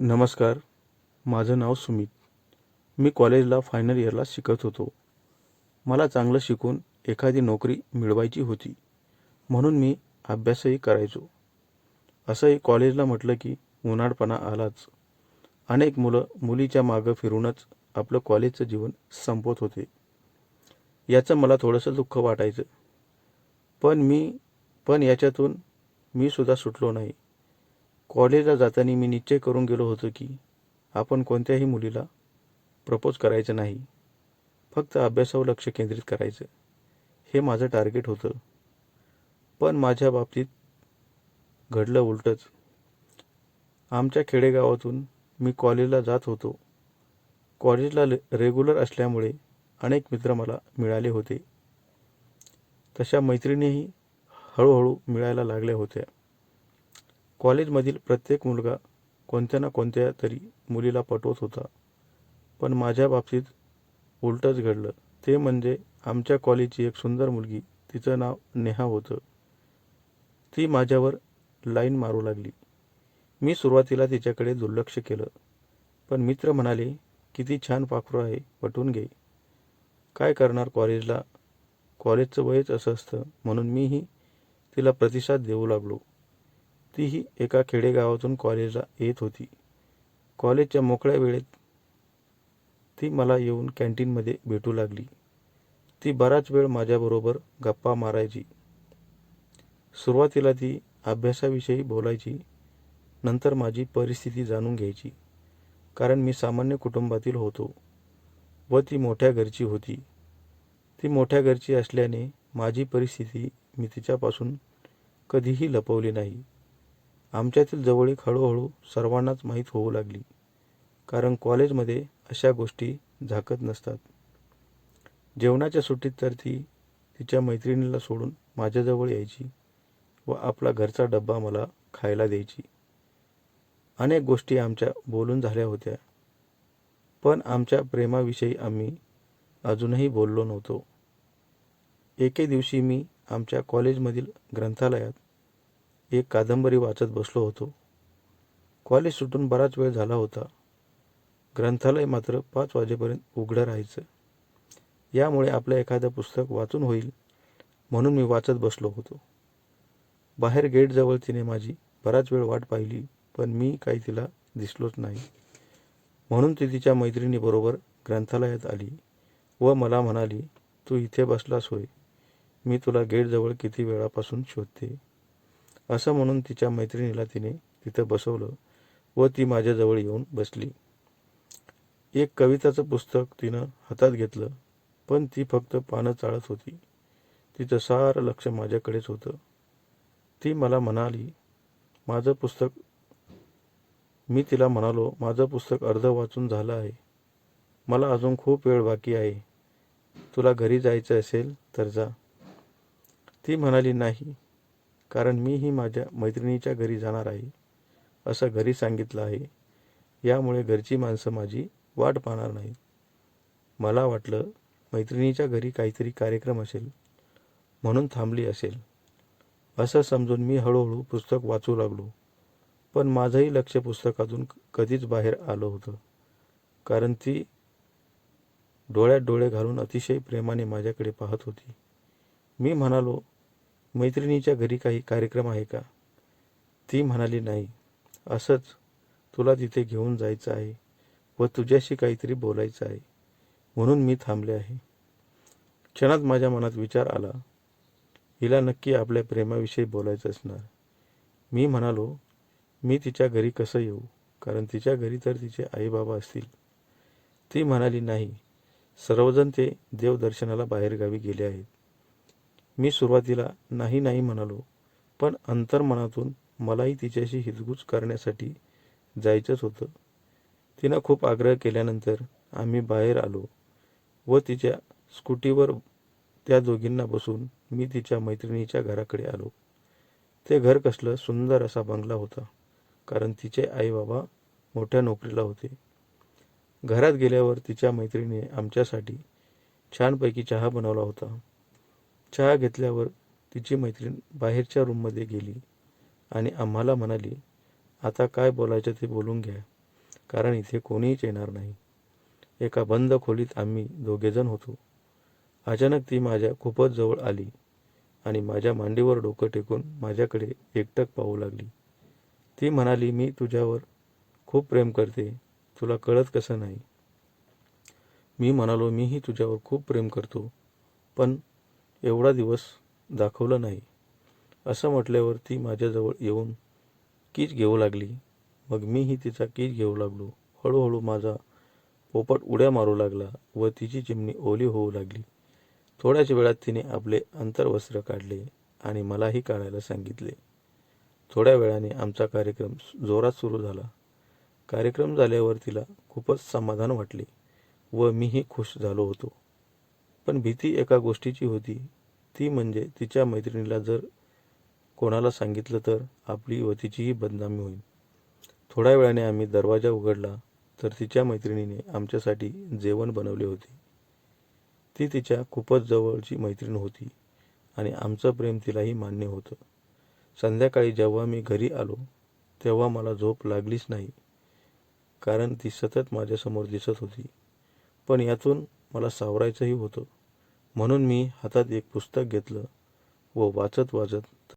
नमस्कार माझं नाव सुमित. मी कॉलेजला फायनल इयरला शिकत होतो. मला चांगलं शिकून एखादी नोकरी मिळवायची होती म्हणून मी अभ्यासही करायचो. असंही कॉलेजला म्हटलं की उन्हाळपणा आलाच. अनेक मुलं मुलीच्या मागं फिरूनच आपलं कॉलेजचं जीवन संपवत होते. याचं मला थोडंसं दुःख वाटायचं. पण मी पण याच्यातून मी सुद्धा सुटलो नाही. कॉलेजला जाताना मी निश्चय करून गेलो होतो की आपण कोणत्याही मुलीला प्रपोज करायचं नाही. फक्त अभ्यासावर लक्ष केंद्रित करायचं. हे माझं टार्गेट होतं. पण माझ्या बाबतीत घडलं उलटंच. आमच्या खेडेगावातून मी कॉलेजला जात होतो. कॉलेजला रेग्युलर असल्यामुळे अनेक मित्र मला मिळाले होते. तशा मैत्रिणीही हळूहळू मिळायला लागल्या होत्या. कॉलेजमधील प्रत्येक मुलगा कोणत्या ना कोणत्या तरी मुलीला पटवत होता. पण माझ्या बाबतीत उलटंच घडलं. ते म्हणजे आमच्या कॉलेजची एक सुंदर मुलगी. तिचं नाव नेहा होतं. ती माझ्यावर लाईन मारू लागली. मी सुरुवातीला तिच्याकडे दुर्लक्ष केलं. पण मित्र म्हणाले किती छान पाखरू आहे पटवून घे. काय करणार कॉलेजला? कॉलेजचं वयच असं असतं. म्हणून मीही तिला प्रतिसाद देऊ लागलो. तीही एका खेडेगावातून कॉलेजला येत होती. कॉलेजच्या मोकळ्या वेळेत ती मला येऊन कॅन्टीनमध्ये भेटू लागली. ती बराच वेळ माझ्याबरोबर गप्पा मारायची. सुरुवातीला ती अभ्यासाविषयी बोलायची. नंतर माझी परिस्थिती जाणून घ्यायची. कारण मी सामान्य कुटुंबातील होतो व ती मोठ्या घरची होती. ती मोठ्या घरची असल्याने माझी परिस्थिती मी तिच्यापासून कधीही लपवली नाही. आमच्यातील जवळीक हळूहळू सर्वांनाच माहीत होऊ लागली. कारण कॉलेजमध्ये अशा गोष्टी झाकत नसतात. जेवणाच्या सुट्टीत तर ती तिच्या मैत्रिणीला सोडून माझ्याजवळ यायची व आपला घरचा डब्बा मला खायला द्यायची. अनेक गोष्टी आमच्या बोलून झाल्या होत्या. पण आमच्या प्रेमाविषयी आम्ही अजूनही बोललो नव्हतो. एके दिवशी मी आमच्या कॉलेजमधील ग्रंथालयात एक कादंबरी वाचत बसलो होतो. कॉलेज सुटून बराच वेळ झाला होता. ग्रंथालय मात्र पाच वाजेपर्यंत उघडं राहायचं. यामुळे आपलं एखादं पुस्तक वाचून होईल म्हणून मी वाचत बसलो होतो. बाहेर गेटजवळ तिने माझी बराच वेळ वाट पाहिली पण मी काही तिला दिसलोच नाही. म्हणून ती तिच्या मैत्रिणीबरोबर ग्रंथालयात आली व मला म्हणाली तू इथे बसलास होय. मी तुला गेटजवळ किती वेळापासून शोधते? असं म्हणून तिच्या मैत्रिणीला तिने तिथं बसवलं व ती माझ्याजवळ येऊन बसली. एक कविताचं पुस्तक तिनं हातात घेतलं पण ती फक्त पानं चाळत होती. तिचं सारं लक्ष माझ्याकडेच होतं. ती मला म्हणाली माझं पुस्तक मी तिला म्हणालो माझं पुस्तक अर्ध वाचून झालं आहे. मला अजून खूप वेळ बाकी आहे. तुला घरी जायचं असेल तर जा. ती म्हणाली नाही कारण मीही माझ्या मैत्रिणीच्या घरी जाणार आहे असं घरी सांगितलं आहे. यामुळे घरची माणसं माझी वाट पाहणार नाहीत. मला वाटलं मैत्रिणीच्या घरी काहीतरी कार्यक्रम असेल म्हणून थांबली असेल. असं समजून मी हळूहळू पुस्तक वाचू लागलो. पण माझंही लक्ष पुस्तकातून कधीच बाहेर आलं होतं. कारण ती डोळ्यात डोळे घालून अतिशय प्रेमाने माझ्याकडे पाहत होती. मी म्हणालो मैत्रिणीच्या घरी काही कार्यक्रम आहे का? ती म्हणाली नाही. असंच तुला तिथे घेऊन जायचं आहे व तुझ्याशी काहीतरी बोलायचं आहे. म्हणून मी थांबले आहे. क्षणात माझ्या मनात विचार आला. हिला नक्की आपल्या प्रेमाविषयी बोलायचं असणार. मी म्हणालो मी तिच्या घरी कसं येऊ? कारण तिच्या घरी तर तिचे आईबाबा असतील. ती म्हणाली नाही. सर्वजण ते देवदर्शनाला बाहेरगावी गेले आहेत. मी सुरुवातीला नाही नाही म्हणालो पण अंतर्मनातून मलाही तिच्याशी हितगुज करण्यासाठी जायचंच होतं. तिनं खूप आग्रह केल्यानंतर आम्ही बाहेर आलो व तिच्या स्कूटीवर त्या दोघींना बसून मी तिच्या मैत्रिणीच्या घराकडे आलो. ते घर कसलं सुंदर असा बंगला होता कारण तिचे आईबाबा मोठ्या नोकरीला होते. घरात गेल्यावर तिच्या मैत्रिणीने आमच्यासाठी छानपैकी चहा बनवला होता. चहा घेतल्यावर तिची मैत्रीण बाहेरच्या रूममध्ये गेली आणि आम्हाला म्हणाली आता काय बोलायचं ते बोलून घ्या कारण इथे कोणीच येणार नाही. एका बंद खोलीत आम्ही दोघेजण होतो. अचानक ती माझ्या खूपच जवळ आली आणि माझ्या मांडीवर डोकं टेकून माझ्याकडे एकटक पाहू लागली. ती म्हणाली मी तुझ्यावर खूप प्रेम करते तुला कळत कसं नाही? मी म्हणालो मीही तुझ्यावर खूप प्रेम करतो पण एवढा दिवस दाखवलं नाही. असं म्हटल्यावर ती माझ्याजवळ येऊन कीच घेऊ लागली. मग मीही तिचा कीच घेऊ लागलो. हळूहळू माझा पोपट उड्या मारू लागला व तिची चिमणी ओली होऊ लागली. थोड्याच वेळात तिने आपले अंतर्वस्त्र काढले आणि मलाही काढायला सांगितले. थोड्या वेळाने आमचा कार्यक्रम जोरात सुरू झाला. कार्यक्रम झाल्यावर तिला खूपच समाधान वाटले व मीही खुश झालो होतो. पण भीती एका गोष्टीची होती. ती म्हणजे तिच्या मैत्रिणीला जर कोणाला सांगितलं तर आपली व तिचीही बदनामी होईल. थोड्या वेळाने आम्ही दरवाजा उघडला तर तिच्या मैत्रिणीने आमच्यासाठी जेवण बनवले होते. ती तिच्या खूपच जवळची मैत्रीण होती आणि आमचं प्रेम तिलाही मान्य होतं. संध्याकाळी जेव्हा मी घरी आलो तेव्हा मला झोप लागलीच नाही कारण ती सतत माझ्यासमोर दिसत होती. पण यातून मला सावरायचंही होतं. म्हणून मी हातात एक पुस्तक घेतलं व वाचत वाचत